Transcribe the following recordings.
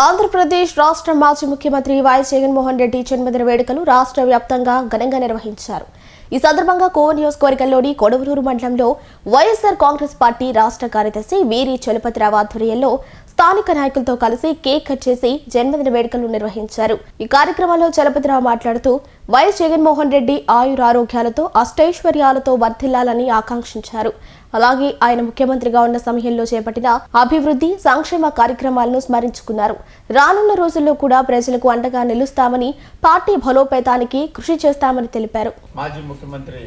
ఆంధ్రప్రదేశ్ రాష్ట్ర మాజీ ముఖ్యమంత్రి వైఎస్ జగన్మోహన్ రెడ్డి జన్మదిన వేడుకలు రాష్ట్ర వ్యాప్తంగా ఘనంగా నిర్వహించారు. ఈ సందర్భంగా కో నియోజకవర్గంలోని కొడవలూరు మండలంలో వైఎస్ఆర్ కాంగ్రెస్ పార్టీ రాష్ట్ర కార్యదర్శి వీరి చలపతిరావు ఆధ్వర్యంలో స్థానిక నాయకులతో కలిసి కేక్ కట్ చేసి జన్మదిన వేడుకలు నిర్వహించారు. ఈ కార్యక్రమంలో చలపతిరావు మాట్లాడుతూ వైఎస్ జగన్మోహన్ రెడ్డి ఆయురారోగ్యాలతో అష్టైశ్వర్యాలతో వర్ధిల్లాలని ఆకాంక్షించారు. అలాగే ఆయన ముఖ్యమంత్రిగా ఉన్న సమయంలో చేపట్టిన అభివృద్ధి సంక్షేమ కార్యక్రమాలను స్మరించుకున్నారు. రానున్న రోజుల్లో కూడా ప్రజలకు అండగా నిలుస్తామని పార్టీ బలోపేతానికి కృషి చేస్తామని తెలిపారు. మాజీ ముఖ్యమంత్రి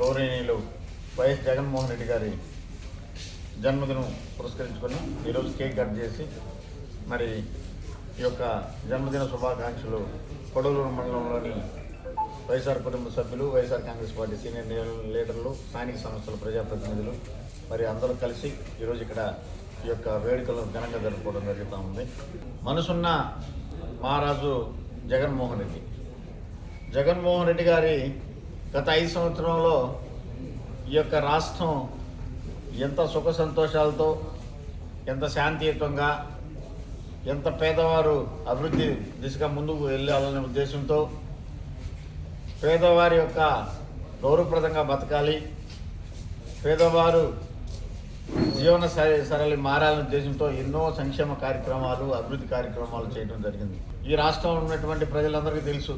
గౌరవనీయులు వైఎస్ జగన్మోహన్ రెడ్డి గారి జన్మదినం పురస్కరించుకొని ఈరోజు కేక్ కట్ చేసి మరి ఈ యొక్క జన్మదిన శుభాకాంక్షలు కొడలూరు మండలంలోని వైఎస్ఆర్ కుటుంబ సభ్యులు వైఎస్ఆర్ కాంగ్రెస్ పార్టీ సీనియర్ లీడర్లు స్థానిక సంస్థల ప్రజాప్రతినిధులు మరి అందరూ కలిసి ఈరోజు ఇక్కడ ఈ యొక్క వేడుకలను ఘనంగా జరుపుకోవడం జరుగుతూ ఉంది. మనసున్న మహారాజు జగన్మోహన్ రెడ్డి. జగన్మోహన్ రెడ్డి గారి గత ఐదు సంవత్సరంలో ఈ యొక్క రాష్ట్రం ఎంత సుఖ సంతోషాలతో ఎంత శాంతియుతంగా ఎంత పేదవారు అభివృద్ధి దిశగా ముందుకు వెళ్ళాలనే ఉద్దేశంతో పేదవారి యొక్క గౌరవప్రదంగా బతకాలి పేదవారు జీవన సర- సరళి మారాలనే ఉద్దేశంతో ఎన్నో సంక్షేమ కార్యక్రమాలు అభివృద్ధి కార్యక్రమాలు చేయడం జరిగింది. ఈ రాష్ట్రంలో ఉన్నటువంటి ప్రజలందరికీ తెలుసు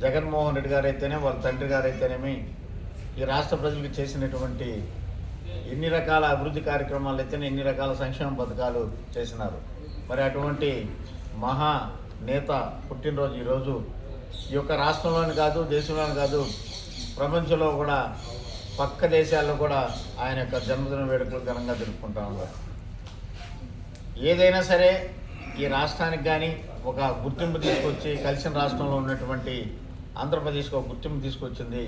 జగన్మోహన్ రెడ్డి గారు అయితేనే వాళ్ళ తండ్రి గారు అయితేనేమి ఈ రాష్ట్ర ప్రజలకు చేసినటువంటి ఎన్ని రకాల అభివృద్ధి కార్యక్రమాలు అయితేనే ఎన్ని రకాల సంక్షేమ పథకాలు చేసినారు. మరి అటువంటి మహా నేత పుట్టినరోజు ఈరోజు ఈ యొక్క రాష్ట్రంలోని కాదు దేశంలోని కాదు ప్రపంచంలో కూడా పక్క దేశాల్లో కూడా ఆయన యొక్క జన్మదిన వేడుకలు ఘనంగా జరుపుకుంటా ఉన్నారు. ఏదైనా సరే ఈ రాష్ట్రానికి కానీ ఒక గుర్తింపు తీసుకొచ్చి కలిసిన రాష్ట్రంలో ఉన్నటువంటి ఆంధ్రప్రదేశ్కి ఒక గుర్తింపు తీసుకొచ్చింది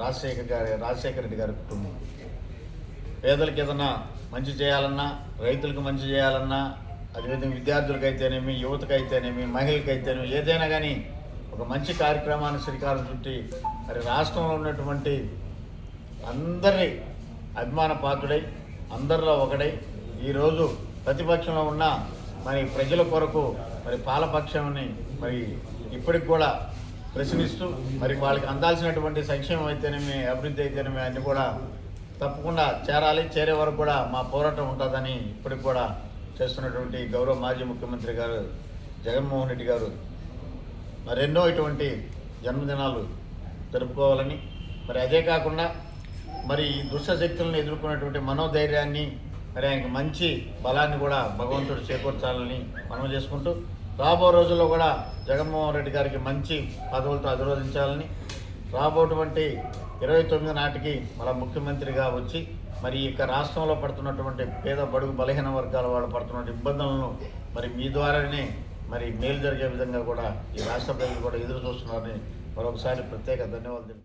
రాజశేఖర్ గారి రాజశేఖర రెడ్డి గారి కుటుంబం. పేదలకు ఏదన్నా మంచి చేయాలన్నా రైతులకు మంచి చేయాలన్నా అదేవిధంగా విద్యార్థులకు అయితేనేమి యువతకు అయితేనేమి మహిళలకు అయితేనేమి ఏదైనా కానీ ఒక మంచి కార్యక్రమాన్ని శ్రీకారం చుట్టి మరి రాష్ట్రంలో ఉన్నటువంటి అందరి అభిమాన పాత్రుడై అందరిలో ఒకడై ఈరోజు ప్రతిపక్షంలో ఉన్న మరి ప్రజల కొరకు మరి పాలపక్షంని మరి ఇప్పటికి కూడా ప్రశ్నిస్తూ మరి వాళ్ళకి అందాల్సినటువంటి సంక్షేమం అయితేనేమి అభివృద్ధి అయితేనేమి అన్నీ కూడా తప్పకుండా చేరాలి. చేరే వరకు కూడా మా పోరాటం ఉంటుందని ఇప్పటికి కూడా చేస్తున్నటువంటి గౌరవ మాజీ ముఖ్యమంత్రి గారు జగన్మోహన్ రెడ్డి గారు మరెన్నో ఇటువంటి జన్మదినాలు జరుపుకోవాలని. మరి అదే కాకుండా మరి ఈ దుష్ట శక్తులను ఎదుర్కొనేటువంటి మనోధైర్యాన్ని మరి ఆయనకు మంచి బలాన్ని కూడా భగవంతుడు చేకూర్చాలని మనం చేసుకుంటూ రాబో రోజుల్లో కూడా జగన్మోహన్ రెడ్డి గారికి మంచి పదవులతో అధిరోధించాలని రాబోటువంటి ఇరవై తొమ్మిది నాటికి మన ముఖ్యమంత్రిగా వచ్చి మరి ఇక రాష్ట్రంలో పడుతున్నటువంటి పేద బడుగు బలహీన వర్గాల వాళ్ళు పడుతున్న ఇబ్బందులను మరి మీ ద్వారానే మరి మేలు జరిగే విధంగా కూడా ఈ రాష్ట్ర ప్రజలు కూడా ఎదురు చూస్తున్నారని మరొకసారి ప్రత్యేక ధన్యవాదాలు